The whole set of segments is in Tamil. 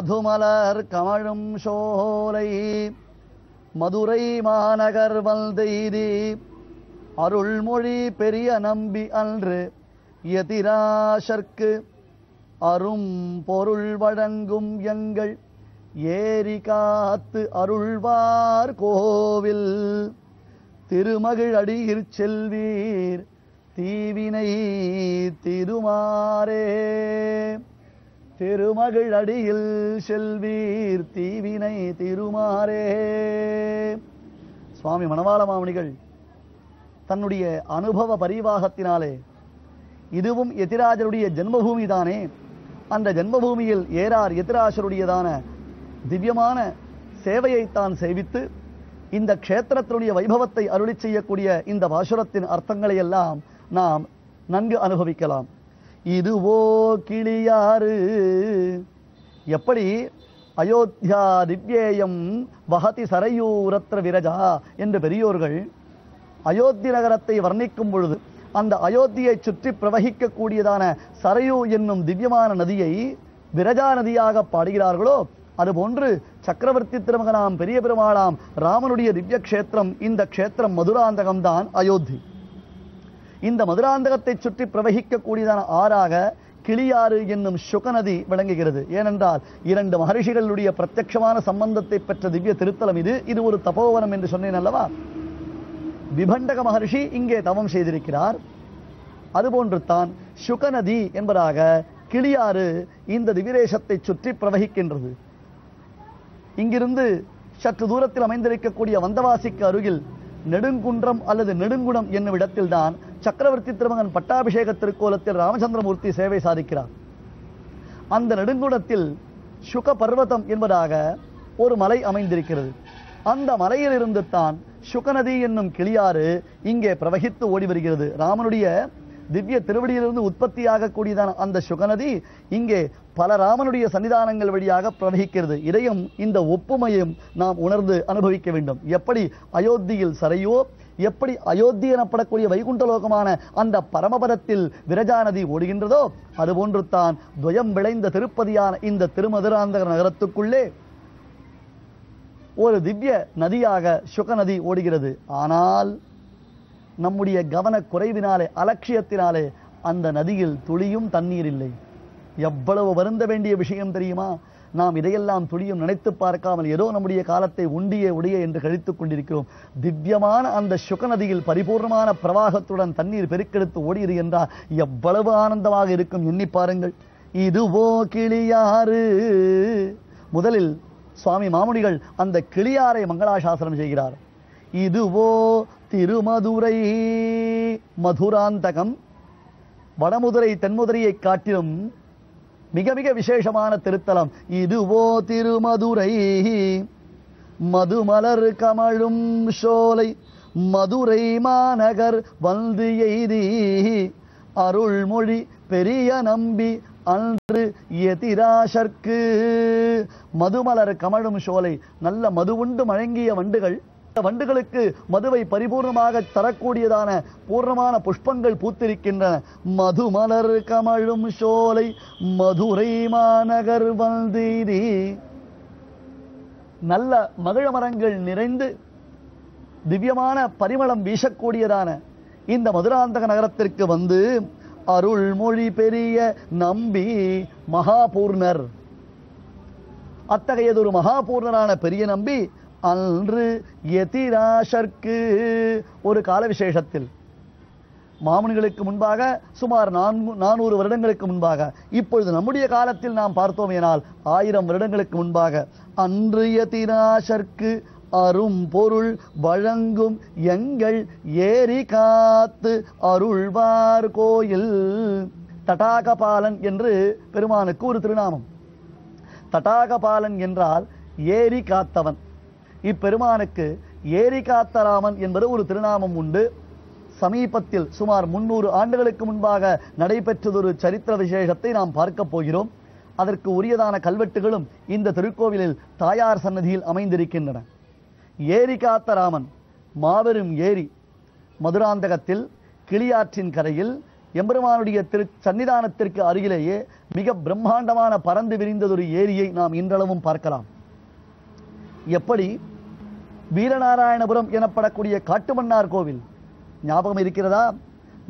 மதுமலர் கமழும் சோலை. மதுரை மாநகர் வல்தெய்தி அருள்மொழி பெரிய நம்பி அன்று எதிராசர்க்கு அரும் பொருள் வழங்கும் எங்கள் ஏரி காத்து அருள்வார் கோவில். திருமகிழ் அடியிற் செல்வீர் தீவினை திருமாரே திருமகள் அடியில் செல்வீர் தீவினை திருமாறே. சுவாமி மணவாள மாமணிகள் தன்னுடைய அனுபவ பரிவாகத்தினாலே இதுவும் எதிராஜருடைய ஜென்மபூமி தானே அந்த ஜென்மபூமியில் ஏறார் எதிராசருடையதான திவ்யமான சேவையை தான் சேவித்து இந்த க்ஷேத்திரத்தினுடைய வைபவத்தை அருளி செய்யக்கூடிய இந்த பாசுரத்தின் அர்த்தங்களை எல்லாம் நாம் நன்கு அனுபவிக்கலாம். இதுவோ கிளியாறு. எப்படி? அயோத்தியா திவ்யேயம் வஹதி சரையூரத்ர விரஜா என்று பெரியோர்கள் அயோத்தி நகரத்தை வர்ணிக்கும் பொழுது அந்த அயோத்தியை சுற்றி பிரவகிக்கக்கூடியதான சரையூ என்னும் திவ்யமான நதியை விரஜா நதியாக பாடுகிறார்களோ அதுபோன்று சக்கரவர்த்தி திருமகனாம் பெரிய பெருமாளாம் ராமனுடைய திவ்ய க்ஷேத்திரம் இந்த க்ஷேத்திரம் மதுராந்தகம்தான் அயோத்தி. இந்த மதுராந்தகத்தை சுற்றி பிரவகிக்கக்கூடியதான ஆறாக கிளியாறு என்னும் சுகநதி விளங்குகிறது. ஏனென்றால் இரண்டு மகரிஷிகளுடைய பிரத்யட்சமான சம்பந்தத்தை பெற்ற திவ்ய திருத்தலம் இது. இது ஒரு தபோவனம் என்று சொன்னேன் அல்லவா? விபண்டக மகர்ஷி இங்கே தவம் செய்திருக்கிறார். அதுபோன்று தான் சுகநதி என்பதாக கிளியாறு இந்த திவிரேசத்தை சுற்றி பிரவகிக்கின்றது. இங்கிருந்து சற்று தூரத்தில் அமைந்திருக்கக்கூடிய வந்தவாசிக்கு அருகில் நெடுங்குன்றம் அல்லது நெடுங்குணம் என்னும் இடத்தில்தான் சக்கரவர்த்தி திருமகன் பட்டாபிஷேக திருக்கோலத்தில் ராமச்சந்திரமூர்த்தி சேவை சாதிக்கிறார். அந்த நெடுங்குணத்தில் சுக பர்வதம் என்பதாக ஒரு மலை அமைந்திருக்கிறது. அந்த மலையிலிருந்து தான் சுகநதி என்னும் கிளியாறு இங்கே பிரவகித்து ஓடி வருகிறது. ராமனுடைய திவ்ய திருவடியிலிருந்து உற்பத்தியாகக்கூடியதான அந்த சுகநதி இங்கே பல ராமனுடைய சன்னிதானங்கள் வழியாக பிரவகிக்கிறது. இதையும் இந்த ஒப்புமையும் நாம் உணர்ந்து அனுபவிக்க வேண்டும். எப்படி அயோத்தியில் சரையோ எப்படி அயோத்தி எனப்படக்கூடிய வைகுண்ட லோகமான அந்த பரமபதத்தில் விரஜா நதி ஓடுகின்றதோ அதுபோன்று தான் துவயம் விளைந்த திருப்பதியான இந்த திருமதுராந்தகர் நகரத்துக்குள்ளே ஒரு திவ்ய நதியாக சுகநதி ஓடுகிறது. ஆனால் நம்முடைய கவன குறைவினாலே அலட்சியத்தினாலே அந்த நதியில் துளியும் தண்ணீர் இல்லை. எவ்வளவு வருந்த வேண்டிய விஷயம் தெரியுமா? நாம் இதையெல்லாம் துளியும் நினைத்து பார்க்காமல் ஏதோ நம்முடைய காலத்தை உண்டிய உடைய என்று கழித்துக் கொண்டிருக்கிறோம். திவ்யமான அந்த சுகநதியில் பரிபூர்ணமான பிரவாகத்துடன் தண்ணீர் பெருக்கெடுத்து ஓடியது என்றால் எவ்வளவு ஆனந்தமாக இருக்கும் எண்ணி பாருங்கள். இதுவோ கிளியாறு. முதலில் சுவாமி மாமுனிகள் அந்த கிளியாரை மங்களாசாசனம் செய்கிறார். இதுவோ திருமதுரை மதுராந்தகம். வடமுதுரை தென்முதுரையை காட்டிலும் மிக மிக விசேஷமான திருத்தலம். இதுவோ திருமதுரை. மதுமலர் கமழும் சோலை. மதுரை மாநகர் வந்து எய்தி. அருள்மொழி பெரிய நம்பி அன்று எதிராசர்க்கு மதுமலர் கமழும் சோலை. நல்ல மதுவுண்டு மழங்கிய வண்டுகள். வண்டுகளுக்கு மதுவை பரிபூர்ணமாக தரக்கூடியதான பூர்ணமான புஷ்பங்கள் பூத்திருக்கின்றன. மதுமலர் கமழும் சோலை மதுரை மாநகர் வந்தீதி. நல்ல மகிழ மரங்கள் நிறைந்து திவ்யமான பரிமளம் வீசக்கூடியதான இந்த மதுராந்தக நகரத்திற்கு வந்து அருள்மொழி பெரிய நம்பி மகாபூர்ணர். அத்தகையதொரு மகாபூர்ணரான பெரிய நம்பி அன்று எதிராசர்க்கு ஒரு கால விசேஷத்தில் மாமன்களுக்கு முன்பாக சுமார் நான்கு நானூறு வருடங்களுக்கு முன்பாக. இப்பொழுது நம்முடைய காலத்தில் நாம் பார்த்தோமேனால் ஆயிரம் வருடங்களுக்கு முன்பாக. அன்று எதிராஷர்க்கு அரும் பொருள் வழங்கும் எங்கள் ஏரி காத்து அருள்வார் கோயில். தடாகபாலன் என்று பெருமானுக்கு ஒரு திருநாமம். தடாகபாலன் என்றால் ஏரி காத்தவன். இப்பெருமானுக்கு ஏரிகாத்தராமன் என்பது ஒரு திருநாமம் உண்டு. சமீபத்தில் சுமார் முன்னூறு ஆண்டுகளுக்கு முன்பாக நடைபெற்றதொரு சரித்திர விசேஷத்தை நாம் பார்க்கப் போகிறோம். அதற்கு உரியதான கல்வெட்டுகளும் இந்த திருக்கோவிலில் தாயார் சன்னதியில் அமைந்திருக்கின்றன. ஏரி மாபெரும் ஏரி மதுராந்தகத்தில் கிளியாற்றின் கரையில் எம்பெருமானுடைய திரு சன்னிதானத்திற்கு அருகிலேயே மிக பிரம்மாண்டமான பறந்து விரிந்ததொரு ஏரியை நாம் இன்றளவும் பார்க்கலாம். எப்படி வீரநாராயணபுரம் எனப்படக்கூடிய காட்டுமன்னார் கோவில். ஞாபகம் இருக்கிறதா?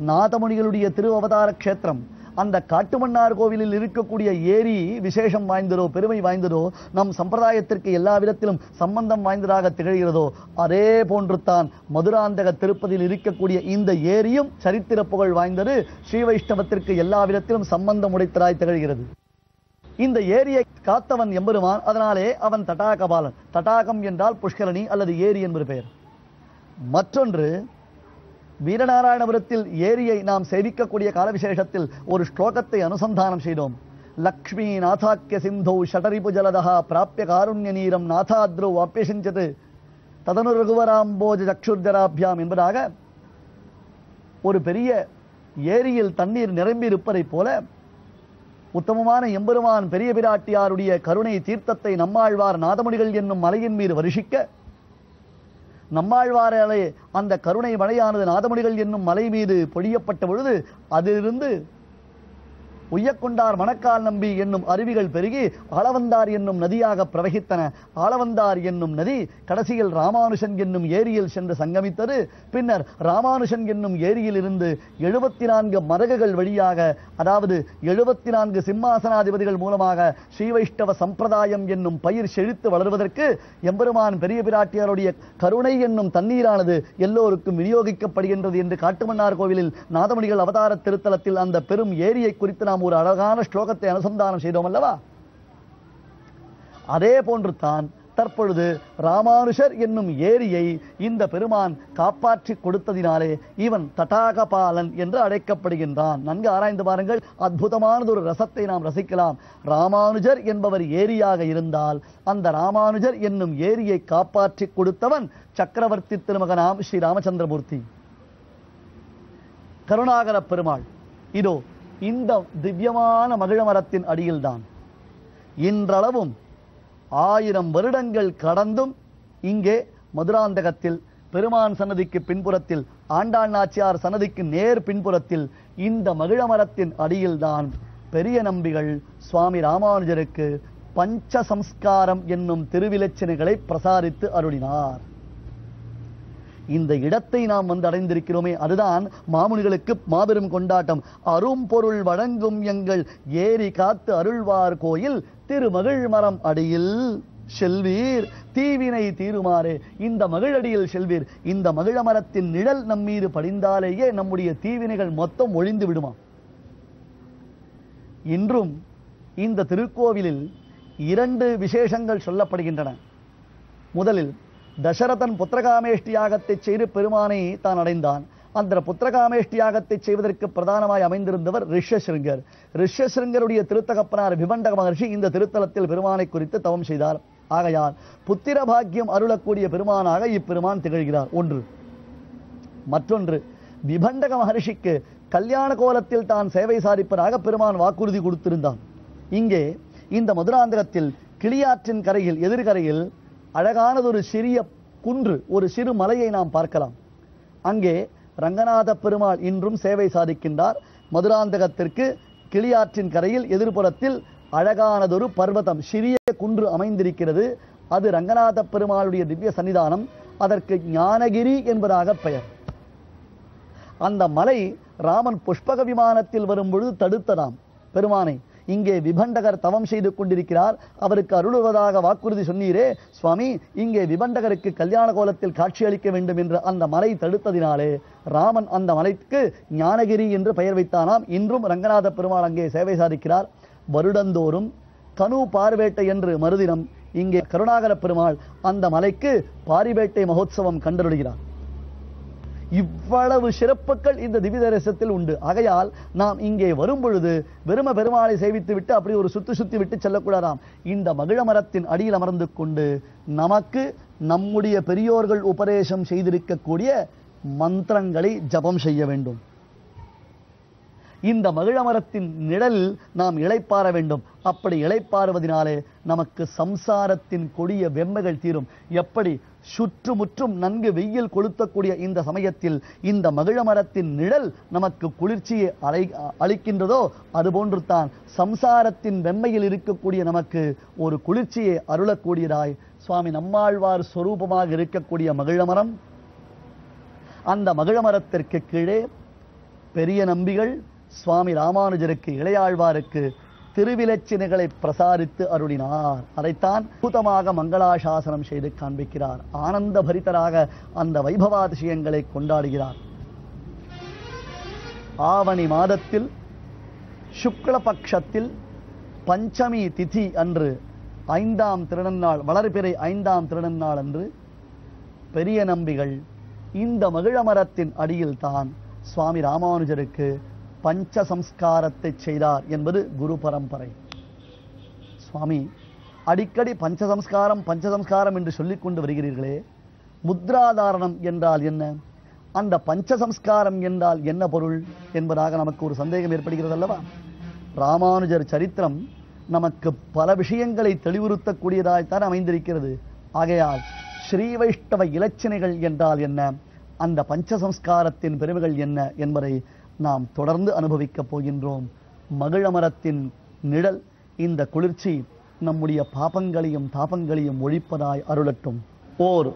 நாதமுனிகளுடைய திரு அவதார க்ஷேத்திரம். அந்த காட்டுமன்னார் கோவிலில் இருக்கக்கூடிய ஏரி விசேஷம் வாய்ந்ததோ பெருமை வாய்ந்ததோ நம் சம்பிரதாயத்திற்கு எல்லா விதத்திலும் சம்பந்தம் வாய்ந்ததாக திகழ்கிறதோ அதே போன்று தான் மதுராந்தக திருப்பதியில் இருக்கக்கூடிய இந்த ஏரியும் சரித்திர புகழ் வாய்ந்தது. ஸ்ரீ வைஷ்ணவத்திற்கு எல்லா விதத்திலும் சம்பந்தம் உடைத்தராய் திகழ்கிறது. இந்த ஏரியை காத்தவன் எம்பெருமான் அதனாலே அவன் தட்டாகபாலன். தடாகம் என்றால் புஷ்கரணி அல்லது ஏரி என்பது பெயர். மற்றொன்று வீரநாராயணபுரத்தில் ஏரியை நாம் சேவிக்கக்கூடிய காலவிசேஷத்தில் ஒரு ஸ்லோகத்தை அனுசந்தானம் செய்தோம். லக்ஷ்மி நாதாக்கிய சிந்தோ ஷடரிபு ஜலதா பிராப்பிய காருண்ய நீரம் நாதாத்ரோ அப்பியசிஞ்சது ததனு ரகுவராம்போஜ சக்ஷுர்ஜராபியாம் என்பதாக ஒரு பெரிய ஏரியில் தண்ணீர் நிரம்பி இருப்பதைப் போல உத்தமமான எம்பெருமான் பெரிய பிராட்டியாருடைய கருணை தீர்த்தத்தை நம்மாழ்வார் நாதமுடிகள் என்னும் மலையின் மீது வருஷிக்க நம்மாழ்வாராலே அந்த கருணை மலையானது நாதமுடிகள் என்னும் மலை மீது பொழியப்பட்ட பொழுது அதிலிருந்து உய்யக்கொண்டார் மணக்கால் நம்பி என்னும் அருவிகள் பெருகி ஆளவந்தார் என்னும் நதியாக பிரவகித்தன. ஆளவந்தார் என்னும் நதி கடைசியில் ராமானுஷன் என்னும் ஏரியில் சென்று சங்கமித்தது. பின்னர் ராமானுஷன் என்னும் ஏரியில் இருந்து எழுபத்தி நான்கு மரகுகள் வழியாக அதாவது எழுபத்தி நான்கு சிம்மாசனாதிபதிகள் மூலமாக ஸ்ரீவைஷ்ணவ சம்பிரதாயம் என்னும் பயிர் செழித்து வளர்வதற்கு எம்பெருமான் பெரிய பிராட்டியாருடைய கருணை என்னும் தண்ணீரானது எல்லோருக்கும் விநியோகிக்கப்படுகின்றது என்று காட்டுமன்னார் கோவிலில் நாதமணிகள் அவதார திருத்தலத்தில் அந்த பெரும் ஏரியை குறித்து நாம் ஒரு அழகான ஸ்லோகத்தை அனுசந்தானம் செய்தோம் அல்லவா அதே போன்று தான் தற்பொழுது ராமானுஷர் என்னும் ஏரியை இந்த பெருமான் காப்பாற்றி கொடுத்ததினாலே இவன் தடாகபாலன் என்று அழைக்கப்படுகின்றான். நன்கு ஆராய்ந்து பாருங்கள். அற்புதமானது ஒரு ரசத்தை நாம் ரசிக்கலாம். ராமானுஜர் என்பவர் ஏரியாக இருந்தால் அந்த ராமானுஜர் என்னும் ஏரியை காப்பாற்றி கொடுத்தவன் சக்கரவர்த்தி திருமகனாம் ஸ்ரீ ராமச்சந்திரமூர்த்தி. கருணாகர பெருமாள். இதோ இந்த திவ்யமான மகிழமரத்தின் அடியில்தான். இன்றளவும் ஆயிரம் வருடங்கள் கடந்தும் இங்கே மதுராந்தகத்தில் பெருமான் சன்னதிக்கு பின்புறத்தில் ஆண்டாள் நாச்சியார் சன்னதிக்கு நேர் பின்புறத்தில் இந்த மகிழமரத்தின் அடியில்தான் பெரிய நம்பிகள் சுவாமி ராமானுஜருக்கு பஞ்ச சம்ஸ்காரம் என்னும் திருவிலச்சினைகளை பிரசாரித்து அருளினார். இந்த இடத்தை நாம் வந்து அடைந்திருக்கிறோமே அதுதான் மாமுனிகளுக்கு மாபெரும் கொண்டாட்டம். அரும்பொருள் வழங்கும் எங்கள் ஏரி காத்து அருள்வார் கோயில் திருமகிழ் மரம் அடியில் செல்வீர். தீவினை தீருமாறு இந்த மகிழடியில் செல்வீர். இந்த மகிழ மரத்தின் நிழல் நம் மீது படிந்தாலேயே நம்முடைய தீவினைகள் மொத்தம் ஒழிந்து விடுமா? இன்றும் இந்த திருக்கோவிலில் இரண்டு விசேஷங்கள் சொல்லப்படுகின்றன. முதலில் தசரதன் புத்திரகாமேஷ்டி யாகத்தை செய்து பெருமானை தான் அடைந்தான். அந்த புத்திரகாமேஷ்டி யாகத்தை செய்வதற்கு பிரதானமாய் அமைந்திருந்தவர் ரிஷசிருங்கர் ரிஷசிருங்கருடைய திருத்தகப்பனார் விபண்டக மகர்ஷி இந்த திருத்தலத்தில் பெருமானை குறித்து தவம் செய்தார். ஆகையால் புத்திர பாக்கியம் அருளக்கூடிய பெருமானாக இப்பெருமான் திகழ்கிறார். ஒன்று. மற்றொன்று. விபண்டக மகர்ஷிக்கு கல்யாண கோலத்தில் தான் சேவை சாதிப்பதாக பெருமான் வாக்குறுதி கொடுத்திருந்தான். இங்கே இந்த மதுராந்தகத்தில் கிளியாற்றின் கரையில் எதிர்கரையில் அழகானதொரு சிறிய குன்று ஒரு சிறு மலையை நாம் பார்க்கலாம். அங்கே ரங்கநாத பெருமாள் இன்றும் சேவை சாதிக்கின்றார். மதுராந்தகத்திற்கு கிளியாற்றின் கரையில் எதிர்ப்புறத்தில் அழகானதொரு பர்வதம் சிறிய குன்று அமைந்திருக்கிறது. அது ரங்கநாத பெருமாளுடைய திவ்ய சன்னிதானம். அதற்கு ஞானகிரி என்பதாக பெயர். அந்த மலை ராமன் புஷ்பக விமானத்தில் வரும் பொழுது தடுத்ததாம். பெருமானை இங்கே விபண்டகர் தவம் செய்து கொண்டிருக்கிறார். அவருக்கு அருளுவதாக வாக்குறுதி சொன்னீரே. சுவாமி இங்கே விபண்டகருக்கு கல்யாண கோலத்தில் காட்சியளிக்க வேண்டும் என்று அந்த மலை தடுத்ததினாலே ராமன் அந்த மலைக்கு ஞானகிரி என்று பெயர் வைத்தானாம். இன்றும் ரங்கநாத பெருமாள் அங்கே சேவை சாதிக்கிறார். வருடந்தோறும் கனு பார்வேட்டை என்று மறுதினம் இங்கே கருணாகர பெருமாள் அந்த மலைக்கு பாரிவேட்டை மகோத்சவம் கண்டருளுகிறார் இவ்வளவு சிறப்புகள் இந்த திவ்ய தரிசனத்தில் உண்டு. ஆகையால் நாம் இங்கே வரும் பொழுது வெறும பெருமாளை சேவித்து விட்டு அப்படி ஒரு சுத்தி சுத்தி விட்டு செல்லக்கூடாதாம். இந்த மகிழ மரத்தின் அடியில் அமர்ந்து கொண்டு நமக்கு நம்முடைய பெரியோர்கள் உபதேசம் செய்திருக்கக்கூடிய மந்திரங்களை ஜபம் செய்ய வேண்டும். இந்த மகிழ மரத்தின் நாம் இழைப்பார வேண்டும். அப்படி இளைப்பாறுவதினாலே நமக்கு சம்சாரத்தின் கொடிய வெம்மைகள் தீரும். எப்படி? சுற்றுமுற்றும் நன்கு வெயில் கொளுத்தக்கூடிய இந்த சமயத்தில் இந்த மகிழ மரத்தின் நிழல் நமக்கு குளிர்ச்சியை அலை அளிக்கின்றதோ அதுபோன்று தான் சம்சாரத்தின் வெம்மையில் இருக்கக்கூடிய நமக்கு ஒரு குளிர்ச்சியை அருளக்கூடியதாய். சுவாமி நம்மாழ்வார் சொரூபமாக இருக்கக்கூடிய மகிழமரம் அந்த மகிழ மரத்திற்கு கீழே பெரிய நம்பிகள் சுவாமி ராமானுஜருக்கு இளையாழ்வாருக்கு திருவிலச்சினைகளை பிரசாரித்து அருளினார். அதைத்தான் பூதமாக மங்களாசாசனம் செய்து காண்பிக்கிறார். ஆனந்த பரிதராக அந்த வைபவாதிசயங்களை கொண்டாடுகிறார். ஆவணி மாதத்தில் சுக்லபக்ஷத்தில் பஞ்சமி திதி அன்று ஐந்தாம் திருநன்னாள் வளர்பிறை ஐந்தாம் திருநன்னாள் அன்று பெரிய நம்பிகள் இந்த மகிழ மரத்தின் அடியில் தான் சுவாமி ராமானுஜருக்கு பஞ்ச சம்ஸ்காரத்தை செய்தார் என்பது குரு பரம்பரை. சுவாமி அடிக்கடி பஞ்சசம்ஸ்காரம் பஞ்சசம்ஸ்காரம் என்று சொல்லிக் கொண்டு வருகிறீர்களே முத்ராதாரணம் என்றால் என்ன? அந்த பஞ்சசம்ஸ்காரம் என்றால் என்ன பொருள் என்பதாக நமக்கு ஒரு சந்தேகம் ஏற்படுகிறது அல்லவா? ராமானுஜர் சரித்திரம் நமக்கு பல விஷயங்களை தெளிவுறுத்தக்கூடியதாய்த்தான் அமைந்திருக்கிறது. ஆகையால் ஸ்ரீ வைஷ்ணவ இலச்சினைகள் என்றால் என்ன? அந்த பஞ்சசம்ஸ்காரத்தின் பெருமைகள் என்ன என்பதை நாம் தொடர்ந்து அனுபவிக்கப் போகின்றோம். மகிழமரத்தின் நிழல் இந்த குளிர்ச்சி நம்முடைய பாபங்களையும் தாபங்களையும் ஒழிப்பதாய் அருளட்டும். ஓர்